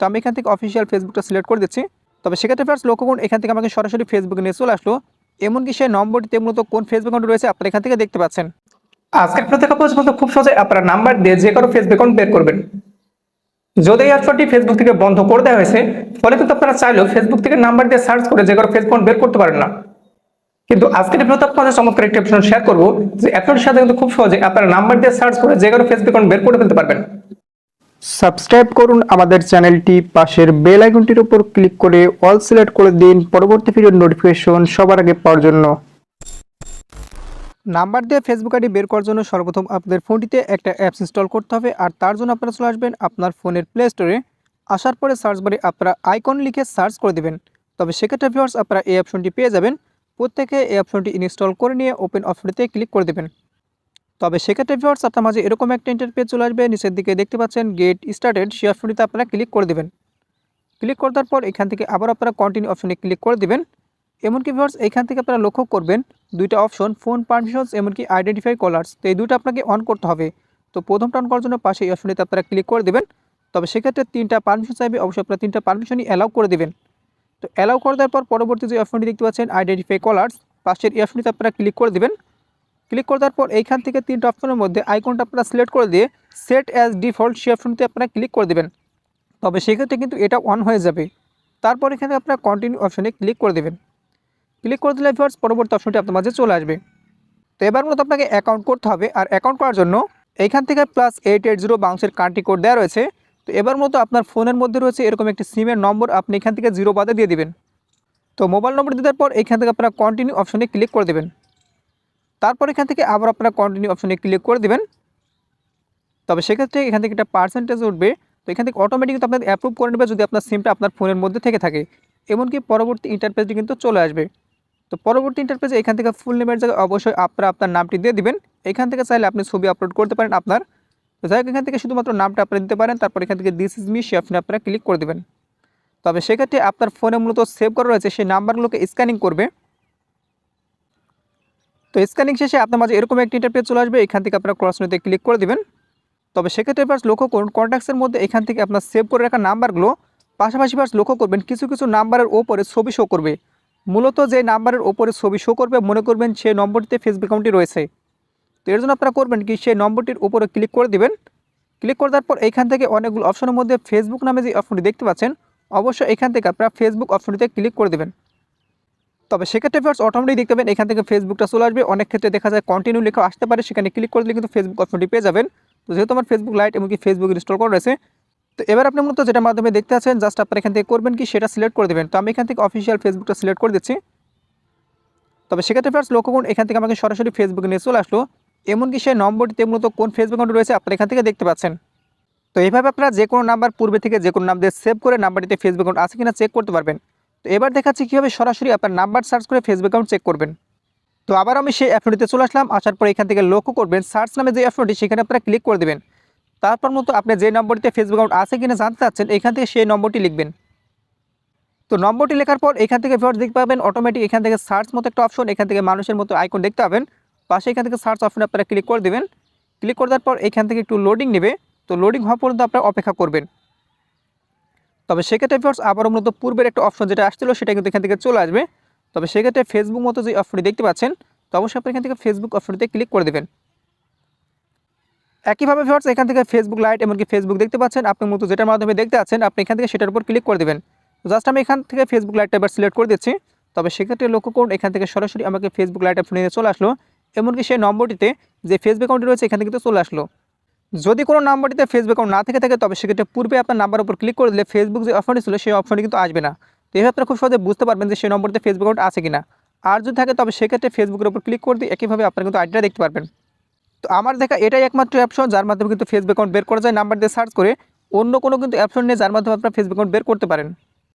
তো আমি এখান থেকে অফিসিয়াল ফেসবুকটা সিলেক্ট করে দিচ্ছি। তবে সেক্ষেত্রে ফার্স্ট লক্ষ্য করুন, এখান থেকে আমাকে সরাসরি ফেসবুকে নিয়ে চলে আসলো। এমনকি সেই নম্বরটিতে মূলত কোন ফেসবুক অ্যাকাউন্ট রয়েছে আপনারা এখান থেকে দেখতে পাচ্ছেন। আজকের থেকে পর্যন্ত খুব সহজে আপনারা নাম্বার দিয়ে যে কারও ফেসবুক অ্যাকাউন্ট বের করবেন। যদি এই অপশনটি ফেসবুক থেকে বন্ধ করে দেওয়া হয়েছে, ফলে কিন্তু আপনারা চাইলেও ফেসবুক থেকে নাম্বার দিয়ে সার্চ করে যে কারও ফেসবুক বের করতে পারেন না। কিন্তু আজকের ভিডিওতে আপনাদের চমৎকার একটি অপশন শেয়ার করব, যে অ্যাপটির সাথে কিন্তু খুব সহজে আপনারা নাম্বার দিয়ে সার্চ করে যে কারও ফেসবুক অ্যাকাউন্ট বের করে ফেলতে পারবেন। সাবস্ক্রাইব করুন আমাদের চ্যানেলটি, পাশের বেল আইকনটির উপর ক্লিক করে অল সিলেক্ট করে দিন পরবর্তী ভিডিওর নোটিফিকেশন সবার আগে পাওয়ার জন্য। নাম্বার দিয়ে ফেসবুক আইডি বের করার জন্য সর্বপ্রথম আপনাদের ফোনটিতে একটা অ্যাপস ইনস্টল করতে হবে আর তার জন্য আপনারা চলে আসবেন আপনার ফোনের প্লে স্টোরে আসার পরে সার্চ বারে আপনারা আইকন লিখে সার্চ করে দেবেন। তবে সেক্ষেত্রে ভিউয়ার্স আপনারা এই অপশনটি পেয়ে যাবেন। প্রত্যেকে এই অপশনটি ইনস্টল করে নিয়ে ওপেন অপশনটিতে ক্লিক করে দেবেন। তবে সেক্ষেত্রে ভিউয়ার্স আপনার মাঝে এরকম একটা ইন্টারপেজ চলে আসবে, নিচের দিকে দেখতে পাচ্ছেন গেট স্টার্টেড সেই অপশনটিতে আপনারা ক্লিক করে দেবেন। ক্লিক করে দেওয়ার পর এখান থেকে আবার আপনারা কন্টিনিউ অপশনে ক্লিক করে দেবেন। এমনকি ভিউয়ার্স এখান থেকে আপনারা লক্ষ্য করবেন, দুইটা অপশন ফোন পারমিশনস এমনকি আইডেন্টিফাই কলার্স তো এই দুটো আপনাকে অন করতে হবে। তো প্রথমটা অন করার জন্য পাশে এই অপশনটিতে আপনারা ক্লিক করে দেবেন। তবে সেক্ষেত্রে তিনটা পারমিশন চাইবে, অবশ্যই আপনারা তিনটা পারমিশনই অ্যালাউ করে দেবেন। তো অ্যালাউ করে দেওয়ার পর পরবর্তী যে অপশনটি দেখতে পাচ্ছেন আইডেন্টিফাই কলার্স পাশের এই অপশনটিতে আপনারা ক্লিক করে দেবেন। ক্লিক করে দেওয়ার পর এইখান থেকে তিনটা অপশনের মধ্যে আইকনটা আপনারা সিলেক্ট করে দিয়ে সেট অ্যাজ ডিফল্ট সে অপশনটিতে আপনারা ক্লিক করে দেবেন। তবে সেক্ষেত্রে কিন্তু এটা অন হয়ে যাবে। তারপর এখানে আপনারা কন্টিনিউ অপশনে ক্লিক করে দেবেন। ক্লিক করে দিলে ভিউয়ার্স পরবর্তী অপশনটি আপনার মাঝে চলে আসবে। তো এবার মূলত আপনাকে অ্যাকাউন্ট করতে হবে আর অ্যাকাউন্ট করার জন্য এইখান থেকে প্লাস এইট এইট জিরো বাউন্সের কার্ডটি কোড দেওয়া রয়েছে। তো এবার মতো আপনার ফোনের মধ্যে রয়েছে এরকম একটি সিমের নম্বর আপনি এখান থেকে জিরো বাদে দিয়ে দিবেন। তো মোবাইল নম্বর দেওয়ার পর এখান থেকে আপনারা কন্টিনিউ অপশনে ক্লিক করে দেবেন। তারপর এখান থেকে আবার আপনারা কন্টিনিউ অপশনে ক্লিক করে দেবেন। তবে সেক্ষেত্রে এখান থেকে একটা পার্সেন্টেজ উঠবে। তো এখান থেকে অটোমেটিক কিন্তু আপনাদের অ্যাপ্রুভ করে নেবে যদি আপনার সিমটা আপনার ফোনের মধ্যে থেকে থাকে। এমনকি পরবর্তী ইন্টারপেজটি কিন্তু চলে আসবে। তো পরবর্তী ইন্টারপেজে এখান থেকে ফুল নেমের জায়গায় অবশ্যই আপনারা আপনার নামটি দিয়ে দিবেন। এখান থেকে চাইলে আপনি ছবি আপলোড করতে পারেন আপনার। তো যাই হোক, এখান থেকে শুধুমাত্র নামটা আপনি দিতে পারেন। তারপর এখান থেকে দিস ইজ মি সে অপশনে আপনারা ক্লিক করে দেবেন। তবে সেক্ষেত্রে আপনার ফোনে মূলত সেভ করা রয়েছে। সেই নাম্বারগুলোকে স্ক্যানিং করবে। তো স্ক্যানিং শেষে আপনার মাঝে এরকম একটি ইন্টারপেজ চলে আসবে, এখান থেকে আপনার ক্রস নিতে ক্লিক করে দেবেন। তবে সেক্ষেত্রে ফার্স্ট লক্ষ্য করুন কন্ট্যাক্টসের মধ্যে এখান থেকে আপনার সেভ করে রাখা নাম্বারগুলো, পাশাপাশি ফার্স্ট লক্ষ্য করবেন কিছু কিছু নাম্বারের ওপরে ছবি শো করবে। মূলত যে নাম্বারের ওপরে ছবি শো করবে, মনে করবেন সেই নম্বরটিতে ফেসবুক অ্যাকাউন্টটি রয়েছে। তো এর জন্য আপনারা করবেন কি, সেই নম্বরটির উপরে ক্লিক করে দিবেন। ক্লিক করে দেওয়ার পর এখান থেকে অনেকগুলো অপশনের মধ্যে ফেসবুক নামে যে অপশনটি দেখতে পাচ্ছেন, অবশ্যই এখান থেকে আপনারা ফেসবুক অপশনটিতে ক্লিক করে দেবেন। তবে সেক্ষেত্রে ফার্স্ট অটোমেটিক দেখতে পাবেন, এখান থেকে ফেসবুকটা চলে আসবে। অনেক ক্ষেত্রে দেখা যায় কন্টিনিউ লেখা আসতে পারে, সেখানে ক্লিক করে দিলে কিন্তু ফেসবুক অপশনটি পেয়ে যাবেন। তো যেহেতু আমার ফেসবুক লাইট এমনকি ফেসবুক ইনস্টল করা রয়েছে, তো এবার আপনি মূলত যেটার মাধ্যমে দেখতে আছেন জাস্ট আপনার এখান থেকে করবেন কি, সেটা সিলেক্ট করে দেবেন। তো আমি এখান থেকে অফিসিয়াল ফেসবুকটা সিলেক্ট করে দিচ্ছি। তবে সেক্ষেত্রে ফার্স্ট লক্ষ্য করুন, এখান থেকে আমাকে সরাসরি ফেসবুকে নিয়ে চলে আসলো। এমনকি সেই নম্বরটিতে মূলত কোন ফেসবুক অ্যাকাউন্ট রয়েছে, আপনারা এখান থেকে দেখতে পাচ্ছেন। তো এইভাবে আপনারা যে কোনো নাম্বার পূর্বে থেকে যে কোনো নাম দিয়ে সেভ করে নাম্বারটিতে ফেসবুক অ্যাকাউন্ট আছে কিনা চেক করতে পারবেন। তো এবার দেখাচ্ছি কীভাবে সরাসরি আপনার নাম্বার সার্চ করে ফেসবুক অ্যাকাউন্ট চেক করবেন। তো আবার আমি সেই অ্যাপটিতে চলে আসলাম, আসার পর এখান থেকে লক্ষ্য করবেন সার্চ নামে যে অ্যাপটি সেখানে আপনারা ক্লিক করে দেবেন। তারপর মতো আপনি যে নম্বরটিতে ফেসবুক অ্যাকাউন্ট আছে কিনা জানতে চাচ্ছেন, এখান থেকে সেই নম্বরটি লিখবেন। তো নম্বরটি লেখার পর এখান থেকে ভিউয়ার্স দেখতে পাবেন অটোমেটিক এখান থেকে সার্চ মতো একটা অপশন এখান থেকে মানুষের মতো আইকন দেখতে পাবেন। পাশে এখান থেকে সার্চ অপশনে আপনারা ক্লিক করে দেবেন। ক্লিক করে দেওয়ার পর এখান থেকে একটু লোডিং নেবে। তো লোডিং হওয়া পর্যন্ত আপনারা অপেক্ষা করবেন। তবে সেক্ষেত্রে ভিউয়ার্স আবারও মূলত পূর্বের একটা অপশন যেটা আসছিল, সেটা কিন্তু এখান থেকে চলে আসবে। তবে সেক্ষেত্রে ফেসবুক মতো যে অপশনটি দেখতে পাচ্ছেন, তো অবশ্যই আপনি এখান থেকে ফেসবুক অপশনটিতে ক্লিক করে দেবেন। একইভাবে ভিউয়ার্স এখান থেকে ফেসবুক লাইট এমনকি ফেসবুক দেখতে পাচ্ছেন, আপনি মতো যেটার মাধ্যমে দেখতে আছেন, আপনি এখান থেকে সেটার উপর ক্লিক করে দেবেন। জাস্ট আমি এখান থেকে ফেসবুক লাইটটা এবার সিলেক্ট করে দিচ্ছি। তবে সেক্ষেত্রে লক্ষ্য করুন, এখান থেকে সরাসরি আমাকে ফেসবুক লাইট অপশন চলে আসলো। এমনকি সেই নম্বরটিতে যে ফেসবুক অ্যাকাউন্ট রয়েছে, এখান থেকে চলে আসলো। যদি কোনো নাম্বারটিতে ফেসবুক অ্যাকাউন্ট না থেকে থাকে, তবে সেক্ষেত্রে পূর্বে আপনার নাম্বার উপর ক্লিক করে দিলে ফেসবুক যে অপশনটি ছিল, সেই অপশনটি কিন্তু আসবে না। তো এইভাবে আপনারা খুব সহজে বুঝতে পারবেন যে সেই নম্বরটিতে ফেসবুক অ্যাকাউন্ট আছে কিনা। আর যদি থাকে, তবে সেক্ষেত্রে ফেসবুকের উপর ক্লিক করে দিয়ে একইভাবে আপনারা কিন্তু আইডিটা দেখতে পারবেন। তো আমার দেখা এটাই একমাত্র অপশন যার মাধ্যমে কিন্তু ফেসবুক অ্যাকাউন্ট বের করা যায়। নাম্বার দিয়ে সার্চ করে অন্য কোনো কিন্তু অপশন নেই যার মাধ্যমে আপনারা ফেসবুক অ্যাকাউন্ট বের করতে পারেন।